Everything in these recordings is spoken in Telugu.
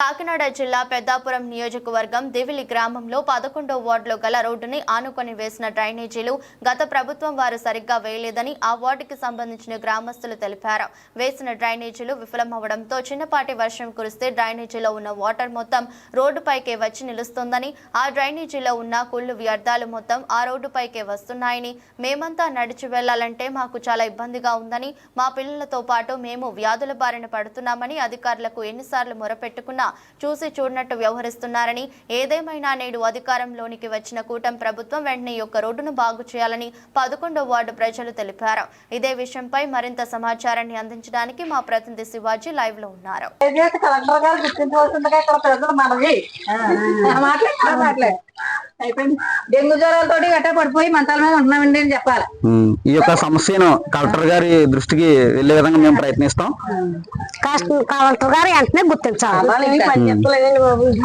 కాకినాడ జిల్లా పెద్దాపురం నియోజకవర్గం దివిలి గ్రామంలో పదకొండో వార్డులో గల రోడ్డుని ఆనుకొని వేసిన డ్రైనేజీలు గత ప్రభుత్వం వారు సరిగ్గా వేయలేదని ఆ వార్డుకి సంబంధించిన గ్రామస్తులు తెలిపారు. వేసిన డ్రైనేజీలు విఫలమవడంతో చిన్నపాటి వర్షం కురిస్తే డ్రైనేజీలో ఉన్న వాటర్ మొత్తం రోడ్డుపైకే వచ్చి నిలుస్తోందని ఆ డ్రైనేజీలో ఉన్న కుళ్ళు వ్యర్థాలు మొత్తం ఆ రోడ్డుపైకే వస్తున్నాయని మేమంతా నడిచి వెళ్ళాలంటే మాకు చాలా ఇబ్బందిగా ఉందని మా పిల్లలతో పాటు మేము వ్యాధుల బారిన పడుతున్నామని అధికారులకు ఎన్నిసార్లు మొరపెట్టుకున్నా చూసి చూడనట్టు వ్యవహరిస్తున్నారని ఏదేమైనా నేడు అధికారంలోనికి వచ్చిన కూటం ప్రభుత్వం వెంటనే యొక్క రోడ్డును బాగు చేయాలని పదకొండో వార్డు ప్రజలు తెలిపారు. ఇదే విషయంపై మరింత సమాచారాన్ని అందించడానికి మా ప్రతినిధి శివాజీ లైవ్లో ఉన్నారు. కలెక్టర్ గారు ఇక్కడ ప్రజలు అయిపోయింది. డెంగ్యూ జ్వరాలతో గట్ట పడిపోయి మంచాల మీద ఉంటున్నామండి అని చెప్పాలి. ఈ యొక్క సమస్యను కలెక్టర్ గారి దృష్టికి వెళ్ళే విధంగా మేము ప్రయత్నిస్తాం. కలెక్టర్ గారు వెంటనే గుర్తించాలి. పని బాబు. ఇది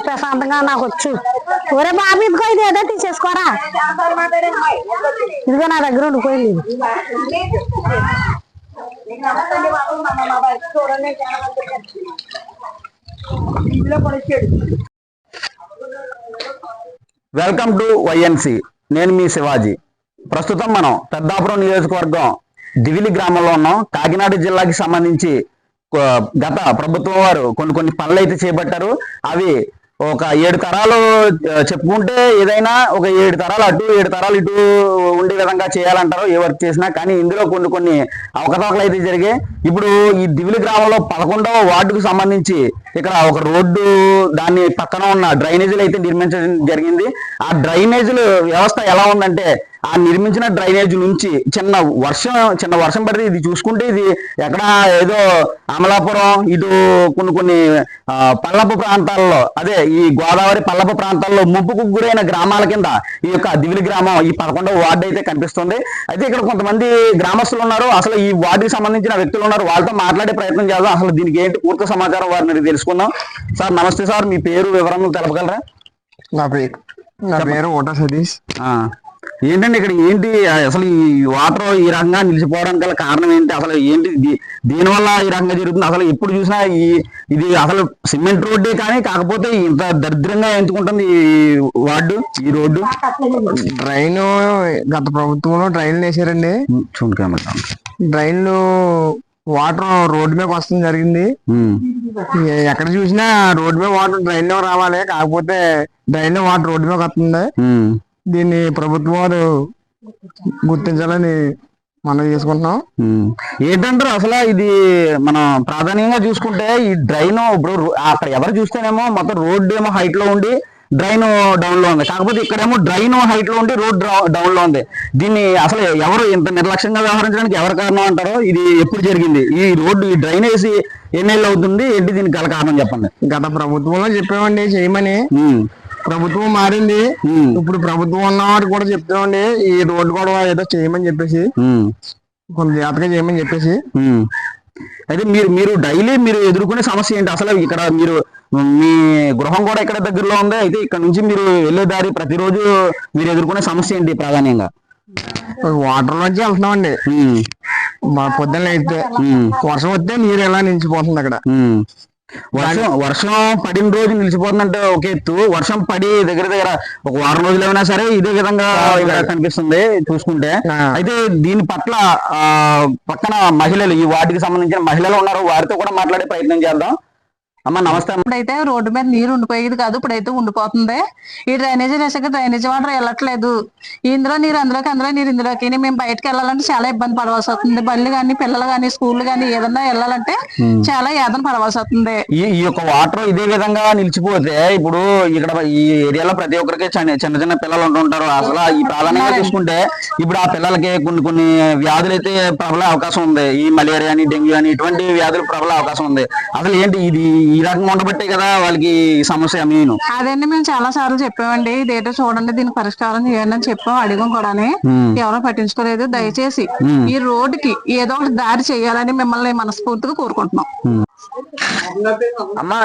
ప్రశాంతంగా నాకు వచ్చు ఒరే బాబు ఇదిగో ఇది ఏదో తీసేసుకోరా ఇదిగో నా దగ్గర ఉండిపోయింది వెల్కమ్ టు వైఎన్సి నేను మీ శివాజీ. ప్రస్తుతం మనం పెద్దాపురం నియోజకవర్గం దివిలి గ్రామంలో ఉన్నాం. కాకినాడ జిల్లాకి సంబంధించి గత ప్రభుత్వం వారు కొన్ని కొన్ని పనులు అయితే చేపట్టారు. అవి ఒక ఏడు తరాలు చెప్పుకుంటే ఏదైనా ఒక ఏడు తరాలు అటు ఏడు తరాలు ఇటు ఉండే విధంగా చేయాలంటారు ఏ వర్క్ చేసినా. కానీ ఇందులో కొన్ని కొన్ని అవకతవకలు అయితే జరిగాయి. ఇప్పుడు ఈ దివిలి గ్రామంలో పదకొండవ వార్డుకు సంబంధించి ఇక్కడ ఒక రోడ్డు దాని పక్కన ఉన్న డ్రైనేజీలు అయితే నిర్మించడం జరిగింది. ఆ డ్రైనేజీలు వ్యవస్థ ఎలా ఉందంటే ఆ నిర్మించిన డ్రైనేజ్ నుంచి చిన్న వర్షం చిన్న వర్షం పడితే ఇది చూసుకుంటే ఇది ఎక్కడ ఏదో అమలాపురం ఇటు కొన్ని కొన్ని పల్లపు ప్రాంతాల్లో అదే ఈ గోదావరి పల్లపు ప్రాంతాల్లో ముప్పుకు గురైన గ్రామాల కింద ఈ యొక్క దివిలి గ్రామం ఈ పదకొండవ వార్డు అయితే కనిపిస్తుంది. అయితే ఇక్కడ కొంతమంది గ్రామస్తులు ఉన్నారు. అసలు ఈ వార్డుకి సంబంధించిన వ్యక్తులు ఉన్నారు. వాళ్ళతో మాట్లాడే ప్రయత్నం చేద్దాం. అసలు దీనికి ఏంటి పూర్తి సమాచారం వారిని తెలుసు తెలుసుకుందాం సార్ నమస్తే సార్ మీ పేరు వివరాలు తెలపగలరా? నా పేరు నా పేరు ఓటా సతీష్. ఏంటండి ఇక్కడ ఏంటి అసలు ఈ వాటర్ ఈ రకంగా నిలిచిపోవడానికి గల కారణం ఏంటి? అసలు ఏంటి దీనివల్ల ఈ రకంగా జరుగుతుంది? అసలు ఎప్పుడు చూసినా ఈ ఇది అసలు సిమెంట్ రోడ్డే కానీ కాకపోతే ఇంత దరిద్రంగా ఎంచుకుంటుంది ఈ వార్డు ఈ రోడ్డు? డ్రైన్ గత ప్రభుత్వంలో డ్రైన్లు వేసారండి. చూడు కెమెరా. డ్రైన్లు వాటర్ రోడ్డు మీద వస్తుంది జరిగింది. ఎక్కడ చూసినా రోడ్డు మీద వాటర్ డ్రైన్లో రావాలి కాకపోతే డ్రైన్లో వాటర్ రోడ్డు మీద వస్తుంది. దీన్ని ప్రభుత్వం వారు గుర్తించాలని మనం చేసుకుంటున్నాం. ఏంటంటారు అసలు ఇది మనం ప్రాధాన్యంగా చూసుకుంటే ఈ డ్రైన్ ఇప్పుడు అక్కడ ఎవరు చూస్తేనేమో మొత్తం రోడ్డు ఏమో హైట్లో ఉండి డ్రైన్ డౌన్లో ఉంది. కాకపోతే ఇక్కడేమో డ్రైన్ హైట్లో ఉండి రోడ్ డౌన్లో ఉంది. దీన్ని అసలు ఎవరు ఇంత నిర్లక్ష్యంగా వ్యవహరించడానికి ఎవరు కారణం అంటారో ఇది ఎప్పుడు జరిగింది? ఈ రోడ్డు ఈ డ్రైనేజ్ ఎన్నేళ్ళు అవుతుంది? ఏంటి దీనికి గల కారణం చెప్పండి. గత ప్రభుత్వంలో చెప్పామండి చేయమని. ప్రభుత్వం మారింది. ఇప్పుడు ప్రభుత్వం ఉన్నవారు కూడా చెప్తామండి ఈ రోడ్డు కూడా ఏదో చేయమని చెప్పేసి. కొంత జాగ్రత్తగా చేయమని చెప్పేసి. అయితే మీరు మీరు డైలీ మీరు ఎదుర్కొనే సమస్య ఏంటి? అసలు ఇక్కడ మీరు మీ గృహం కూడా ఇక్కడ దగ్గరలో ఉంది. అయితే ఇక్కడ నుంచి మీరు వెళ్ళే దారి ప్రతిరోజు మీరు ఎదుర్కొనే సమస్య ఏంటి ప్రాధాన్యంగా? వాటర్ లోంచి వెళ్తున్నామండి. ఉమ్, మా పొద్దున్న అయితే వర్షం వస్తే నీరు ఎలా నిలిచిపోతుంది అక్కడ. వర్షం వర్షం పడిన రోజు నిలిచిపోతుందంటే ఒక ఎత్తు. వర్షం పడి దగ్గర దగ్గర ఒక వారం రోజులు ఏమైనా సరే ఇదే విధంగా కనిపిస్తుంది చూసుకుంటే. అయితే దీని పట్ల ఆ పక్కన మహిళలు ఈ వాటికి సంబంధించిన మహిళలు ఉన్నారు. వారితో కూడా మాట్లాడే ప్రయత్నం చేద్దాం. అమ్మ నమస్తే. ఇప్పుడైతే రోడ్డు మీద నీరు ఉండిపోయేది కాదు ఇప్పుడైతే ఉండిపోతుంది. ఈ డ్రైనేజీ వేసాక డ్రైనేజీ వాటర్ వెళ్ళట్లేదు. ఇందులో నీరు అందులోకి అందులో నీరు ఇందులోకి. మేము బయటకు వెళ్ళాలంటే చాలా ఇబ్బంది పడవలసి వస్తుంది. బళ్ళు కానీ పిల్లలు కానీ స్కూల్ కానీ ఏదన్నా వెళ్ళాలంటే చాలా ఏదైనా పడవలసి వస్తుంది. ఈ యొక్క వాటర్ ఇదే విధంగా నిలిచిపోతే ఇప్పుడు ఇక్కడ ఈ ఏరియాలో ప్రతి ఒక్కరికి చిన్న చిన్న చిన్న పిల్లలు ఉంటుంటారు అసలు ఈ ప్రాధాన్యంగా చూసుకుంటే ఇప్పుడు ఆ పిల్లలకి కొన్ని కొన్ని వ్యాధులు అయితే ప్రబలే అవకాశం ఉంది. ఈ మలేరియా అని డెంగ్యూ అని ఇటువంటి వ్యాధులు ప్రబలే అవకాశం ఉంది. అసలు ఏంటి ఇది ఈ రకంగా ఉండబట్టే కదా వాళ్ళకి సమస్య మెయిన్. అదండి మేము చాలా సార్లు చెప్పామండి. ఇదేటో చూడండి దీని పరిష్కారం చేయండి అని చెప్పాం అడిగాం కూడా ఎవరో పట్టించుకోలేదు. దయచేసి ఈ రోడ్డుకి ఏదో ఒకటి దారి చేయాలని మిమ్మల్ని మనస్ఫూర్తిగా కోరుకుంటున్నాం. అమ్మా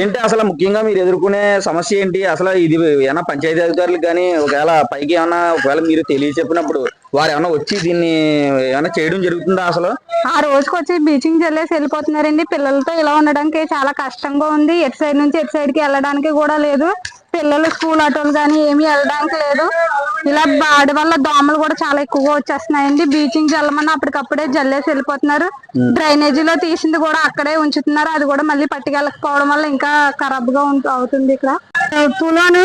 ఏంటి అసలు ముఖ్యంగా మీరు ఎదుర్కొనే సమస్య ఏంటి? అసలు ఇది ఏమైనా పంచాయతీ అధికారులకు కానీ ఒకవేళ పైకి ఏమైనా ఒకవేళ మీరు తెలియ చెప్పినప్పుడు వారు ఏమైనా వచ్చి దీన్ని ఏమైనా చేయడం జరుగుతుందా అసలు? ఆ రోజుకి వచ్చి బీచింగ్ చల్లేసి వెళ్ళిపోతున్నారండి. పిల్లలతో ఇలా ఉండడానికి చాలా కష్టంగా ఉంది. ఎటు సైడ్ నుంచి ఎటు సైడ్కి వెళ్ళడానికి కూడా లేదు. పిల్లలు స్కూల్ ఆటోలు కానీ ఏమీ వెళ్ళడానికి లేదు. ఇలా బాడి వల్ల దోమలు కూడా చాలా ఎక్కువగా వచ్చేస్తున్నాయండి. బీచింగ్ చల్లమని అప్పటికప్పుడే జల్లేసి వెళ్ళిపోతున్నారు. డ్రైనేజీలో తీసింది కూడా అక్కడే ఉంచుతున్నారు. అది కూడా మళ్ళీ పట్టుకెళ్ళకపోవడం వల్ల ఇంకా ఖరాబ్గా అవుతుంది ఇక్కడ. తులోను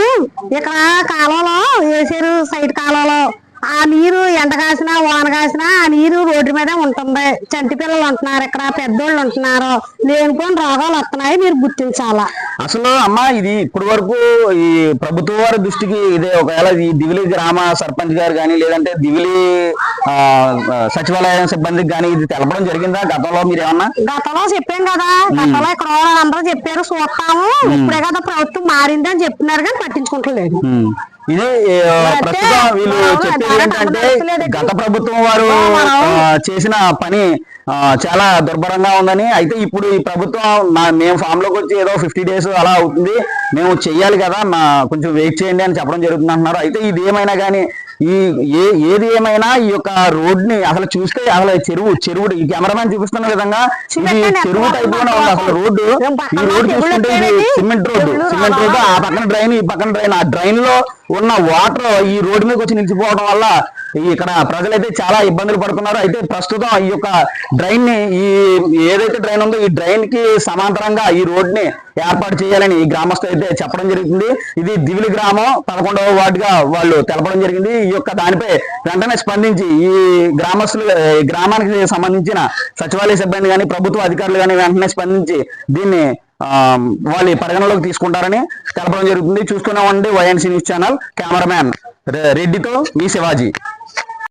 ఇక్కడ కాలంలో వేసారు సైడ్ కాలంలో ఆ నీరు ఎండ కాసినా వాన కాసినా ఆ నీరు రోడ్డు మీద ఉంటుంది. చంటి పిల్లలు ఉంటున్నారు ఇక్కడ పెద్దోళ్ళు ఉంటున్నారు. లేనిపోని రోగాలు వస్తున్నాయి మీరు గుర్తించాలా? అసలు అమ్మా ఇది ఇప్పటి వరకు ఈ ప్రభుత్వ వారి దృష్టికి ఇదే ఒకవేళ ఈ దివిలి గ్రామ సర్పంచ్ గారు కానీ లేదంటే దివిలి సచివాలయం సిబ్బందికి కానీ ఇది తెలపడం జరిగిందా? గతంలో మీరు ఏమన్నా? గతంలో చెప్పాం కదా. గతంలో ఇక్కడ అందరూ చెప్పారు చూస్తాము. ఇప్పుడే కదా ప్రభుత్వం మారింది అని చెప్తున్నారు కానీ పట్టించుకుంటలేదు. ఇది ప్రస్తుతం వీళ్ళు చెప్పేది ఏంటంటే గత ప్రభుత్వం వారు చేసిన పని చాలా దుర్భరంగా ఉందని. అయితే ఇప్పుడు ఈ ప్రభుత్వం మేము ఫామ్లోకి వచ్చి ఏదో ఫిఫ్టీ డేస్ అలా అవుతుంది. మేము చెయ్యాలి కదా మా కొంచెం వెయిట్ చేయండి అని చెప్పడం జరుగుతుంది అంటున్నారు. అయితే ఇది ఏమైనా కానీ ఈ ఏ ఏది ఏమైనా ఈ యొక్క రోడ్ని అసలు చూస్తే అసలు చెరువు చెరువు ఈ కెమెరామెన్ చూపిస్తున్న విధంగా ఇది చెరువు టైప్లోనే ఉంది. అసలు రోడ్డు ఈ రోడ్డు చూస్తుంటే ఇది సిమెంట్ రోడ్డు. సిమెంట్ రోడ్డు ఆ పక్కన డ్రైన్ ఈ పక్కన డ్రైన్. ఆ డ్రైన్లో ఉన్న వాటర్ ఈ రోడ్డు మీద వచ్చి నిలిచిపోవడం వల్ల ఇక్కడ ప్రజలైతే చాలా ఇబ్బందులు పడుతున్నారు. అయితే ప్రస్తుతం ఈ యొక్క డ్రైన్ని ఈ ఏదైతే డ్రైన్ ఉందో ఈ డ్రైన్కి సమాంతరంగా ఈ రోడ్ని ఏర్పాటు చేయాలని ఈ గ్రామస్తులు అయితే చెప్పడం జరుగుతుంది ఇది దివిలి గ్రామం పదకొండవ వార్డుగా వాళ్ళు తెలపడం జరిగింది. ఈ యొక్క దానిపై వెంటనే స్పందించి ఈ గ్రామస్తులు ఈ గ్రామానికి సంబంధించిన సచివాలయ సిబ్బంది కానీ ప్రభుత్వ అధికారులు కానీ వెంటనే స్పందించి దీన్ని వాళ్ళు పరిగణలోకి తీసుకుంటారని తెలపడం జరుగుతుంది. చూస్తూనే ఉండి వైఎన్సీ న్యూస్ ఛానల్ కెమెరామ్యాన్ రెడ్డితో మీ శివాజీ.